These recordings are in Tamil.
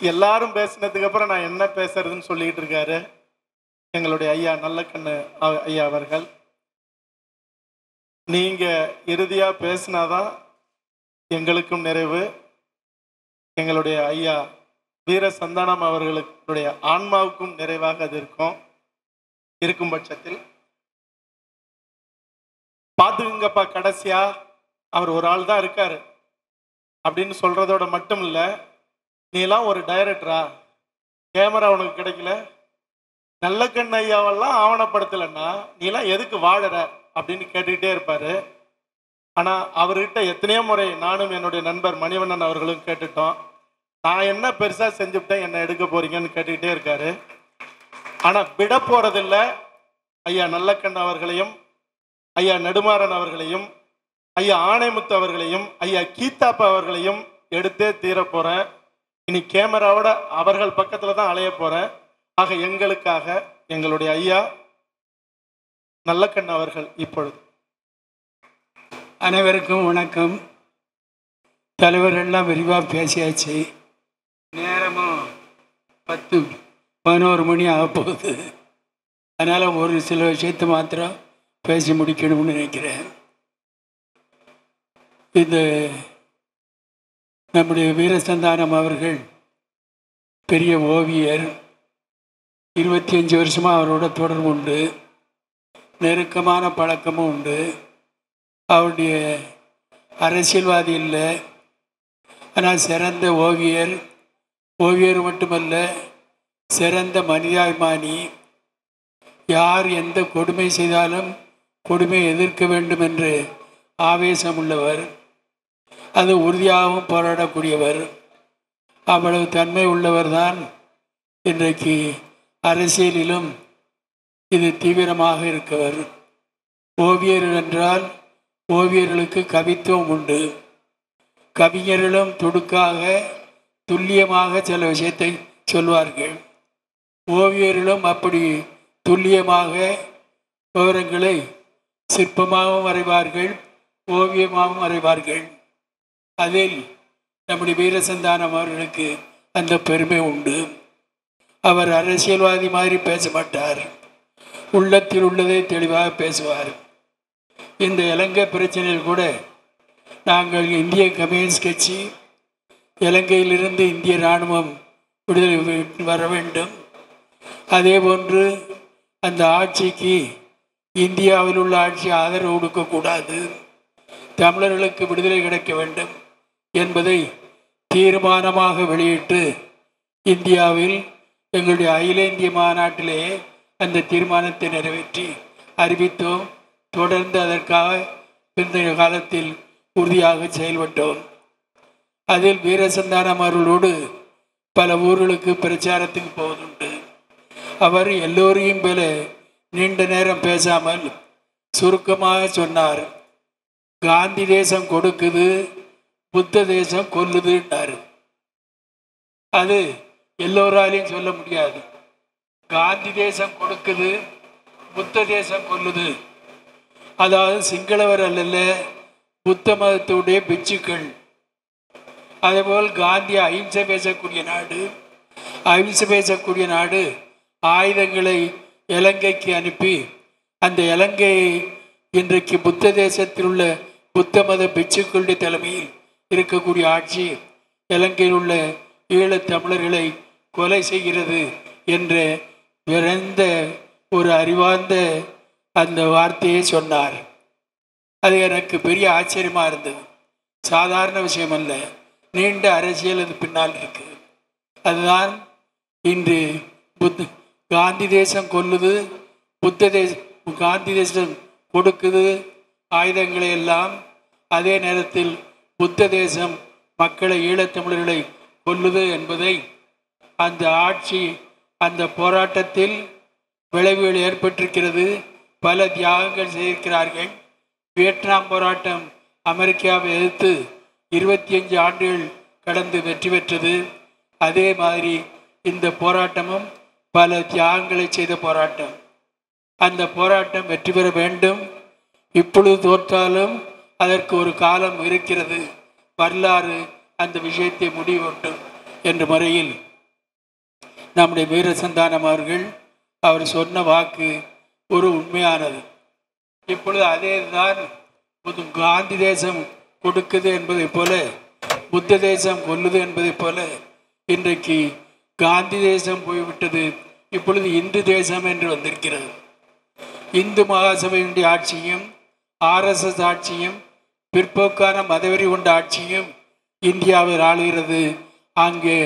எல்லாரும் பேசினதுக்கு அப்புறம் நான் என்ன பேசுறதுன்னு சொல்லிட்டு இருக்காரு. எங்களுடைய ஐயா நல்ல கண்ணு ஐயா அவர்கள். நீங்க இறுதியா பேசினாதான் எங்களுக்கும் நிறைவு. எங்களுடைய ஐயா வீர சந்தானம் அவர்களுடைய ஆன்மாவுக்கும் நிறைவாக அது இருக்கும். இருக்கும் பட்சத்தில். பார்த்துக்குங்கப்பா கடைசியா அவர் ஒரு ஆள் தான் இருக்காரு. அப்படின்னு சொல்றதோட மட்டும் இல்லை நீ எல்லாம் ஒரு டைரக்டரா கேமரா உனக்கு கிடைக்கல? நல்ல கண் ஐயாவெல்லாம் ஆவணப்படுத்தலைன்னா நீலாம் எதுக்கு வாழற? அப்படின்னு கேட்டுக்கிட்டே இருப்பாரு. ஆனால் அவர்கிட்ட எத்தனையோ முறை நானும் என்னுடைய நண்பர் மணிவண்ணன் அவர்களும் கேட்டுட்டோம். நான் என்ன பெருசாக செஞ்சுவிட்டேன்? என்ன எடுக்க போறீங்கன்னு கேட்டுக்கிட்டே இருக்காரு. ஆனால் விட போறதில்ல. ஐயா நல்லக்கண் அவர்களையும் ஐயா நெடுமாறன் அவர்களையும் ஐயா ஆணைமுத்து அவர்களையும் ஐயா கீதாப்பா அவர்களையும் எடுத்தே தீர போறேன். இனி கேமராவோட அவர்கள் பக்கத்துல தான் அலைய போறேன். ஆக எங்களுக்காக எங்களுடைய ஐயா நல்லக்கண் அவர்கள் இப்பொழுது. அனைவருக்கும் வணக்கம். தலைவர் எல்லாம் விரிவாக பேசியாச்சு. நேரமும் பத்து பதினோரு மணி ஆக போகுது. அதனால் ஒரு சில விஷயத்தை மாத்திரம் பேசி முடிக்கணும்னு நினைக்கிறேன். இந்த நம்முடைய வீரசந்தானம் அவர்கள் பெரிய ஓவியர் இருபத்தி அஞ்சு வருஷமாக அவரோட தொடர்பு உண்டு நெருக்கமான பழக்கமும் உண்டு. அவருடைய அரசியல்வாதி இல்லை ஆனால் சிறந்த ஓவியர் ஓவியர் மட்டுமல்ல சிறந்த மனிதாபிமானி. யார் எந்த கொடுமை செய்தாலும் கொடுமை எதிர்க்க வேண்டும் என்று ஆவேசம் உள்ளவர் அது உறுதியாகவும் போராடக்கூடியவர். அவ்வளவு தன்மை உள்ளவர் தான் இன்றைக்கு அரசியலிலும் இது தீவிரமாக இருக்கவர். ஓவியர் என்றால் ஓவியர்களுக்கு கவித்துவம் உண்டு. கவிஞர்களும் துடுக்காக துல்லியமாக சில விஷயத்தை சொல்வார்கள். ஓவியர்களும் அப்படி துல்லியமாக விவரங்களை சிற்பமாகவும் வரைவார்கள் ஓவியமாகவும் வரைவார்கள். அதில் நம்முடைய வீரசந்தானம் அவர்களுக்கு அந்த பெருமை உண்டு. அவர் அரசியல்வாதி மாதிரி பேச மாட்டார். உள்ளத்தில் உள்ளதை தெளிவாக பேசுவார். இந்த இலங்கை பிரச்சனையில் கூட நாங்கள் இந்திய கம்யூனிஸ்ட் கட்சி இலங்கையிலிருந்து இந்திய இராணுவம் விடுதலை வர வேண்டும். அதே போன்று அந்த ஆட்சிக்கு இந்தியாவில் உள்ள ஆட்சி ஆதரவு கொடுக்கக்கூடாது. தமிழர்களுக்கு விடுதலை கிடைக்க வேண்டும். என்பதை தீர்மானமாக வெளியிட்டு இந்தியாவில் எங்களுடைய அகில இந்திய மாநாட்டிலே அந்த தீர்மானத்தை நிறைவேற்றி அறிவித்தோம். தொடர்ந்து அதற்காக பிந்தைய காலத்தில் உறுதியாக செயல்பட்டோம். அதில் வீரசந்தானம் அவர்களோடு பல ஊர்களுக்கு பிரச்சாரத்துக்கு போவதுண்டு. அவர் எல்லோரையும் போல நீண்ட நேரம் பேசாமல் சுருக்கமாக சொன்னார். காந்தி தேசம் கொடுக்குது புத்த தேசம் கொல்லுதுன்னாரு அது எல்லோராலையும் சொல்ல முடியாது. காந்தி தேசம் கொடுக்குது புத்த தேசம் கொல்லுது. அதாவது சிங்களவர் அல்ல புத்த மதத்துடைய பிச்சுக்கள் அதேபோல் காந்தி அஹிம்சை பேசக்கூடிய நாடு அஹிம்சை பேசக்கூடிய நாடு ஆயுதங்களை இலங்கைக்கு அனுப்பி அந்த இலங்கையை இன்றைக்கு புத்த தேசத்தில் உள்ள புத்த மத பிச்சுக்களுடைய தலைமையில் இருக்கக்கூடிய ஆட்சி இலங்கையில் உள்ள ஈழத் தமிழர்களை கொலை செய்கிறது என்ற விரைந்த ஒரு அறிவார்ந்த அந்த வார்த்தையை சொன்னார். அது எனக்கு பெரிய ஆச்சரியமாக இருந்தது. சாதாரண விஷயம் அல்ல நீண்ட அரசியல் அது பின்னால் இருக்கு. அதுதான் இன்று புத்த காந்தி தேசம் கொல்லுது புத்த தேச காந்தி தேசம் கொடுக்குது ஆயுதங்களை எல்லாம் அதே நேரத்தில் புத்த தேசம் மக்களை ஈழத்தமிழர்களை கொல்லுது என்பதை அந்த ஆட்சி அந்த போராட்டத்தில் விளைவுகள் ஏற்பட்டிருக்கிறது. பல தியாகங்கள் செய்திருக்கிறார்கள். வியட்நாம் போராட்டம் அமெரிக்காவை எதிர்த்து இருபத்தி அஞ்சு ஆண்டுகள் கடந்து வெற்றி பெற்றது. அதே மாதிரி இந்த போராட்டமும் பல தியாகங்களை செய்த போராட்டம். அந்த போராட்டம் வெற்றி பெற வேண்டும். இப்பொழுது தோற்றாலும் அதற்கு ஒரு காலம் இருக்கிறது. வரலாறு அந்த விஷயத்தை முடிவட்டும் என்ற முறையில் நம்முடைய வீரசந்தானம் அவர்கள் அவர் சொன்ன வாக்கு ஒரு உண்மையானது. இப்பொழுது அதே தான் காந்தி தேசம் கொடுக்குது என்பதைப் போல புத்த தேசம் கொல்லுது என்பதைப் போல இன்றைக்கு காந்தி தேசம் போய்விட்டது. இப்பொழுது இந்து தேசம் என்று வந்திருக்கிறது. இந்து மகாசபையினுடைய ஆட்சியும் ஆர்எஸ்எஸ் ஆட்சியும் பிற்போக்கான மதவெறி கொண்ட ஆட்சியும் இந்தியாவில் ஆளுகிறது. அங்கே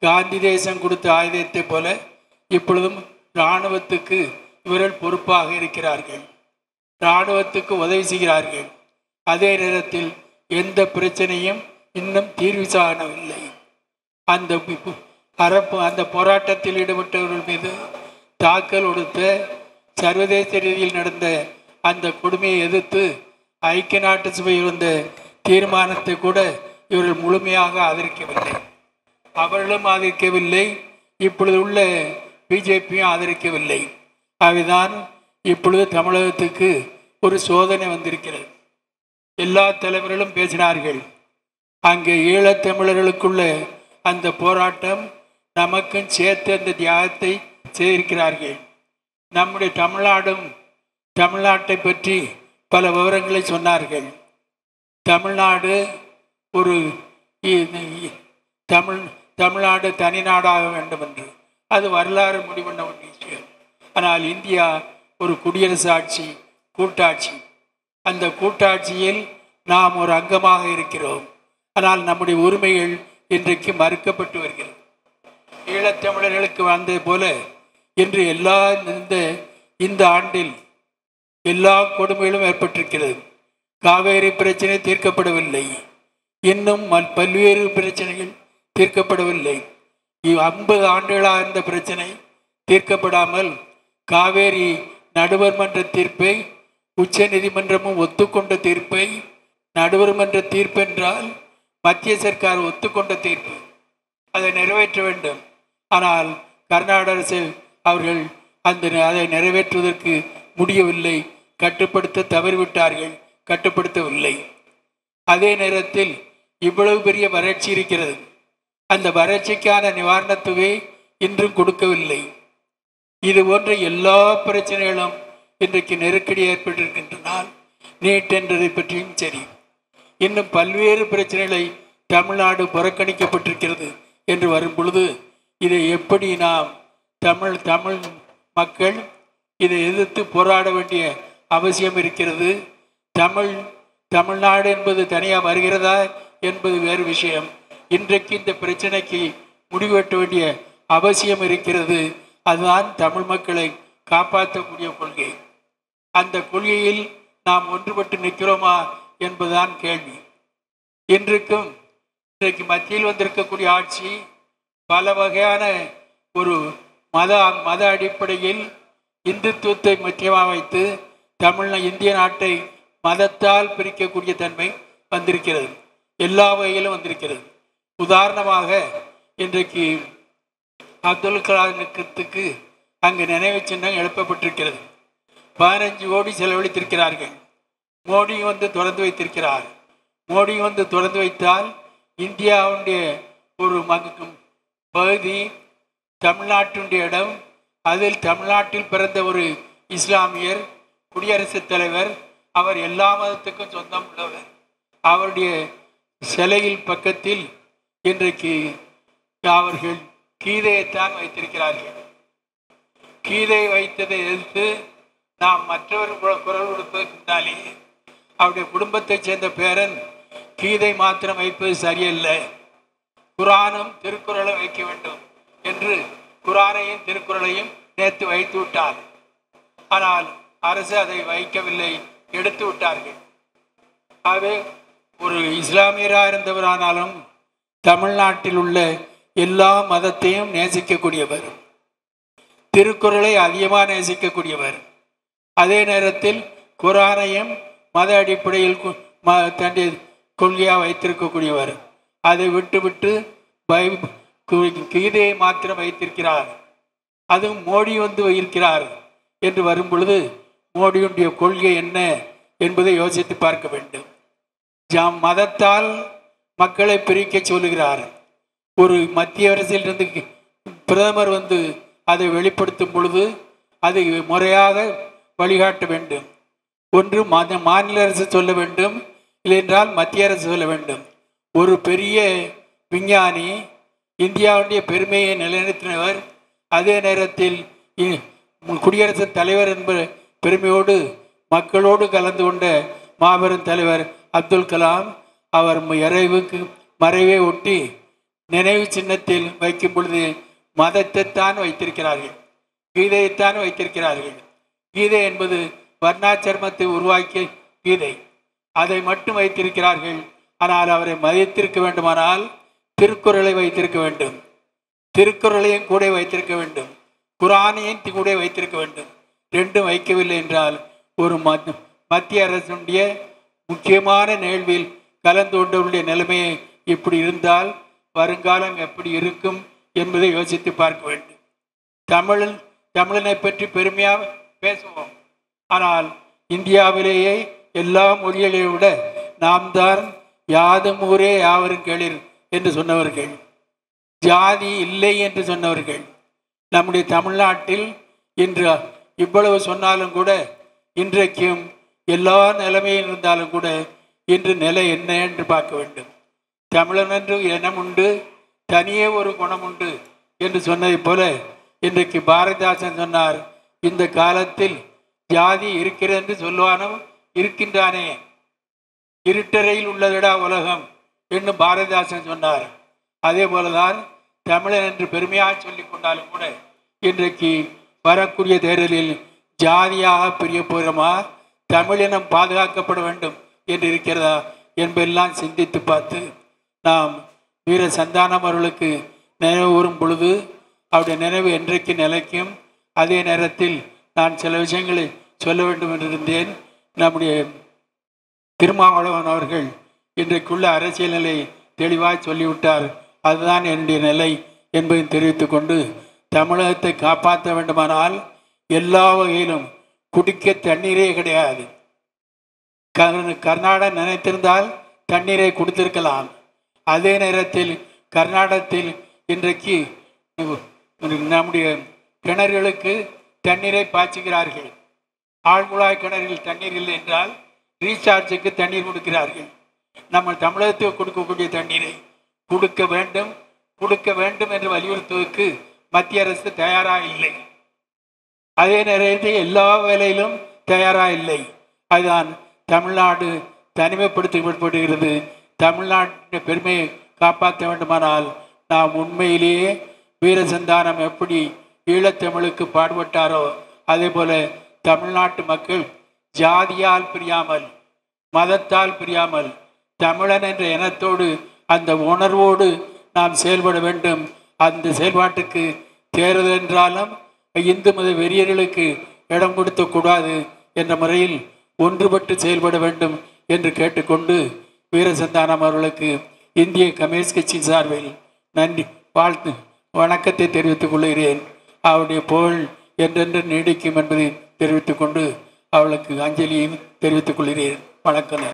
காந்தி தேசம் கொடுத்த ஆயுதத்தைப் போல இப்பொழுதும் இராணுவத்துக்கு இவர்கள் பொறுப்பாக இருக்கிறார்கள். இராணுவத்துக்கு உதவி செய்கிறார்கள். அதே நேரத்தில் எந்த பிரச்சனையும் இன்னும் தீர்வு காணவில்லை. அந்த அரப்பு அந்த போராட்டத்தில் ஈடுபட்டவர்கள் மீது தாக்கல் கொடுத்த சர்வதேச ரீதியில் நடந்த அந்த கொடுமையை எதிர்த்து ஐக்கிய நாட்டு சபையில் இருந்த தீர்மானத்தை கூட இவர்கள் முழுமையாக ஆதரிக்கவில்லை. அவர்களும் ஆதரிக்கவில்லை இப்பொழுது உள்ள பிஜேபியும் ஆதரிக்கவில்லை. அவைதான் இப்பொழுது தமிழகத்துக்கு ஒரு சோதனை வந்திருக்கிறது. எல்லா தலைவர்களும் பேசினார்கள். அங்கே ஈழத்தமிழர்களுக்குள்ள அந்த போராட்டம் நமக்கும் சேர்த்து அந்த தியாகத்தை செய்திருக்கிறார்கள். நம்முடைய தமிழ்நாடும் தமிழ்நாட்டை பற்றி பல விவரங்களை சொன்னார்கள். தமிழ்நாடு ஒரு தமிழ் தமிழ்நாடு தனி நாடாக வேண்டும் என்று அது வரலாறு முடிவெண்ண ஒரு விஷயம் ஆனால் இந்தியா ஒரு குடியரசு ஆட்சி கூட்டாட்சி. அந்த கூட்டாட்சியில் நாம் ஒரு அங்கமாக இருக்கிறோம். ஆனால் நம்முடைய உரிமைகள் இன்றைக்கு மறுக்கப்பட்டு வருகிறது. ஈழத்தமிழர்களுக்கு வந்தது போல இன்று எல்லா இந்த இந்த ஆண்டில் எல்லா கொடுமையிலும் ஏற்பட்டிருக்கிறது. காவேரி பிரச்சனை தீர்க்கப்படவில்லை. இன்னும் மல்- பல்வேறு பிரச்சனைகள் தீர்க்கப்படவில்லை. ஐம்பது ஆண்டுகளாக இருந்த பிரச்சனை தீர்க்கப்படாமல் காவேரி நடுவர் மன்ற தீர்ப்பை உச்ச நீதிமன்றமும் ஒத்துக்கொண்ட தீர்ப்பை நடுவர் மன்ற தீர்ப்பு என்றால் மத்திய சர்க்கார் ஒத்துக்கொண்ட தீர்ப்பு. அதை நிறைவேற்ற வேண்டும். ஆனால் கர்நாடக அரசு அவர்கள் அந்த அதை நிறைவேற்றுவதற்கு முடியவில்லை. கட்டுப்படுத்த தவறிவிட்டார்கள். கட்டுப்படுத்தவில்லை. அதே நேரத்தில் இவ்வளவு பெரிய வறட்சி இருக்கிறது. அந்த வறட்சிக்கான நிவாரணத் தொகை இன்றும் கொடுக்கவில்லை. இது போன்ற எல்லா பிரச்சனைகளும் இன்றைக்கு நெருக்கடி ஏற்பட்டிருக்கின்றனால் நீட் என்றதை பற்றியும் சரி. இன்னும் பல்வேறு பிரச்சனைகளை தமிழ்நாடு புறக்கணிக்கப்பட்டிருக்கிறது என்று வரும் பொழுது இதை எப்படி நாம் தமிழ் தமிழ் மக்கள் இதை எதிர்த்து போராட வேண்டிய அவசியம் இருக்கிறது. தமிழ் தமிழ்நாடு என்பது தனியாக வருகிறதா என்பது வேறு விஷயம். இன்றைக்கு இந்த பிரச்சனைக்கு முடிவெட்ட வேண்டிய அவசியம் இருக்கிறது. அதுதான் தமிழ் மக்களை காப்பாற்றக்கூடிய கொள்கை. அந்த கொள்கையில் நாம் ஒன்றுபட்டு நிற்கிறோமா என்பதுதான் கேள்வி. இன்றைக்கும் இன்றைக்கு மத்தியில் வந்திருக்கக்கூடிய ஆட்சி பல வகையான ஒரு மத மத அடிப்படையில் இந்துத்துவத்தை முக்கியமாக வைத்து தமிழ் இந்திய நாட்டை மதத்தால் பிரிக்கக்கூடிய தன்மை வந்திருக்கிறது. எல்லா வகையிலும் வந்திருக்கிறது. உதாரணமாக இன்றைக்கு அப்துல் கலாமுக்கு அங்கு நினைவு சின்னம் எழுப்பப்பட்டிருக்கிறது. பதினஞ்சு கோடி செலவழித்திருக்கிறார்கள். மோடி வந்து திறந்து வைத்திருக்கிறார். மோடி வந்து திறந்து வைத்தால் இந்தியாவுடைய ஒரு மக பகுதி தமிழ்நாட்டினுடைய இடம் அதில் தமிழ்நாட்டில் பிறந்த ஒரு இஸ்லாமியர் குடியரசுத் தலைவர் அவர் எல்லா மதத்துக்கும் சொந்தம் உள்ளவர். அவருடைய சிலையில் பக்கத்தில் இன்றைக்கு அவர்கள் கீதையைத்தான் வைத்திருக்கிறார்கள். கீதை வைத்ததை எதிர்த்து நாம் மற்றவர் குரல் கொடுப்பதற்கு முன்னாலே அவருடைய குடும்பத்தைச் சேர்ந்த பேரன் கீதை மாத்திரம் வைப்பது சரியல்ல. குரானும் திருக்குறளும் வைக்க வேண்டும் என்று குரானையும் திருக்குறளையும் நேற்று வைத்து விட்டார் ஆனால் அரசு அதை வைக்கவில்லை. எடுத்து விட்டார்கள். ஆகவே ஒரு இஸ்லாமியராக இருந்தவரானாலும் தமிழ்நாட்டில் உள்ள எல்லா மதத்தையும் நேசிக்கக்கூடியவர். திருக்குறளை அதிகமாக நேசிக்கக்கூடியவர். அதே நேரத்தில் குரானையும் மத அடிப்படையில் கு- ம- தன்னுடைய கொள்கையாக வைத்திருக்கக்கூடியவர். அதை விட்டுவிட்டு பை கீதையை மாத்திரம் வைத்திருக்கிறார். அதுவும் மோடி வந்து இருக்கிறார் என்று வரும் பொழுது மோடியுடைய கொள்கை என்ன என்பதை யோசித்து பார்க்க வேண்டும். ஜாம் மதத்தால் மக்களை பிரிக்க சொல்லுகிறார். ஒரு மத்திய அரசிலிருந்து பிரதமர் வந்து அதை வெளிப்படுத்தும் பொழுது அதை முறையாக வழிகாட்ட வேண்டும். ஒன்று மத மாநில அரசு சொல்ல வேண்டும். இல்லையென்றால் மத்திய அரசு சொல்ல வேண்டும். ஒரு பெரிய விஞ்ஞானி இந்தியாவுடைய பெருமையை நிலைநிறுத்தினவர் அதே நேரத்தில் குடியரசுத் தலைவர் என்ற பெருமையோடு மக்களோடு கலந்து கொண்ட மாபெரும் தலைவர் அப்துல் கலாம் அவர் இறைவுக்கு மறைவை ஒட்டி நினைவு சின்னத்தில் வைக்கும் பொழுது மதத்தைத்தான் வைத்திருக்கிறார்கள். கீதையைத்தான் வைத்திருக்கிறார்கள். கீதை என்பது வர்ணாச்சர்மத்தை உருவாக்கிய கீதை. அதை மட்டும் வைத்திருக்கிறார்கள். ஆனால் அவரை மதித்திருக்க வேண்டுமானால் திருக்குறளை வைத்திருக்க வேண்டும். திருக்குறளையும் கூட வைத்திருக்க வேண்டும். குரானையும் கூட வைத்திருக்க வேண்டும். ரெண்டும் வைக்கவில்லை என்றால் ஒரு மத்திய அரசுடைய முக்கியமான நிகழ்வில் கலந்து கொண்டவருடைய நிலைமையை இப்படி இருந்தால் வருங்காலம் எப்படி இருக்கும் என்பதை யோசித்து பார்க்க வேண்டும். தமிழன் தமிழனை பற்றி பெருமையாக பேசுவோம். ஆனால் இந்தியாவிலேயே எல்லா மொழிகளையும் விட நாம் தான் யாதும் ஊரே யாவரும் கேளீர் என்று சொன்னவர்கள். ஜாதி இல்லை என்று சொன்னவர்கள். நம்முடைய தமிழ்நாட்டில் இன்று இவ்வளவு சொன்னாலும் கூட இன்றைக்கும் எல்லா நிலைமையும் இருந்தாலும் கூட இன்று நிலை என்ன என்று பார்க்க வேண்டும். தமிழன் என்று இனம் உண்டு தனியே ஒரு குணம் உண்டு என்று சொன்னதைப் போல இன்றைக்கு பாரதிதாசன் சொன்னார் இந்த காலத்தில் ஜாதி இருக்கிறது என்று சொல்லுவானோ இருக்கின்றானே. இருட்டறையில் உள்ளதடா உலகம்? என்று பாரதிதாசன் சொன்னார். அதே போலதான் தமிழன் என்று பெருமையாக சொல்லிக் கொண்டாலும் கூட இன்றைக்கு வரக்கூடிய தேர்தலில் ஜாதியாக பிரிய போகிறோமா? தமிழினம் பாதுகாக்கப்பட வேண்டும் என்று இருக்கிறதா என்பதெல்லாம் சிந்தித்து பார்த்து நாம் வீர சந்தானம் அவர்களுக்கு நினைவு கூறும் பொழுது அவருடைய நினைவு என்றைக்கு நிலைக்கும் அதே நேரத்தில் நான் சில விஷயங்களை சொல்ல வேண்டும் என்றிருந்தேன் நம்முடைய திருமாவளவன் அவர்கள் இன்றைக்குள்ள அரசியல் நிலை தெளிவாக சொல்லிவிட்டார். அதுதான் என்னுடைய நிலை என்பதை தெரிவித்துக்கொண்டு தமிழகத்தை காப்பாற்ற வேண்டுமானால் எல்லா வகையிலும் குடிக்க தண்ணீரே கிடையாது. கர்நாடகம் கர்நாடகா நினைத்திருந்தால் தண்ணீரை கொடுத்திருக்கலாம். அதே நேரத்தில் கர்நாடகத்தில் இன்றைக்கு நம்முடைய கிணறுகளுக்கு தண்ணீரை பாய்ச்சுகிறார்கள். ஆழ்குழாய் கிணறில் தண்ணீர் இல்லை என்றால் ரீசார்ஜுக்கு தண்ணீர் கொடுக்கிறார்கள். நம்ம தமிழகத்துக்கு கொடுக்கக்கூடிய தண்ணீரை கொடுக்க வேண்டும் கொடுக்க வேண்டும் என்று வலியுறுத்துவதற்கு மத்திய அரசு தயாராக இல்லை. அதே நேரத்தில் எல்லா வேலையிலும் தயாராக இல்லை. அதுதான் தமிழ்நாடு தனிமைப்படுத்தப்படுகிறது தமிழ்நாட்டின் பெருமையை காப்பாற்ற வேண்டுமானால் நாம் உண்மையிலேயே வீரசந்தானம் எப்படி ஈழத்தமிழுக்கு பாடுபட்டாரோ அதே போல தமிழ்நாட்டு மக்கள் ஜாதியால் பிரியாமல் மதத்தால் பிரியாமல் தமிழன் என்ற இனத்தோடு அந்த உணர்வோடு நாம் செயல்பட வேண்டும். அந்த செயல்பாட்டுக்கு தேர்தல் என்றாலும் இந்து மத வெறியர்களுக்கு இடம் கொடுத்தக்கூடாது கூடாது என்ற முறையில் ஒன்றுபட்டு செயல்பட வேண்டும் என்று கேட்டுக்கொண்டு வீரசந்தானம் அவர்களுக்கு இந்திய கம்யூனிஸ்ட் கட்சி சார்பில் நன்றி வாழ்த்து வணக்கத்தை தெரிவித்துக் கொள்கிறேன். அவருடைய புகழ் என்றென்று நீடிக்கும் என்பதை தெரிவித்துக் கொண்டு அவளுக்கு அஞ்சலியும் தெரிவித்துக் கொள்கிறேன். வணக்கம்.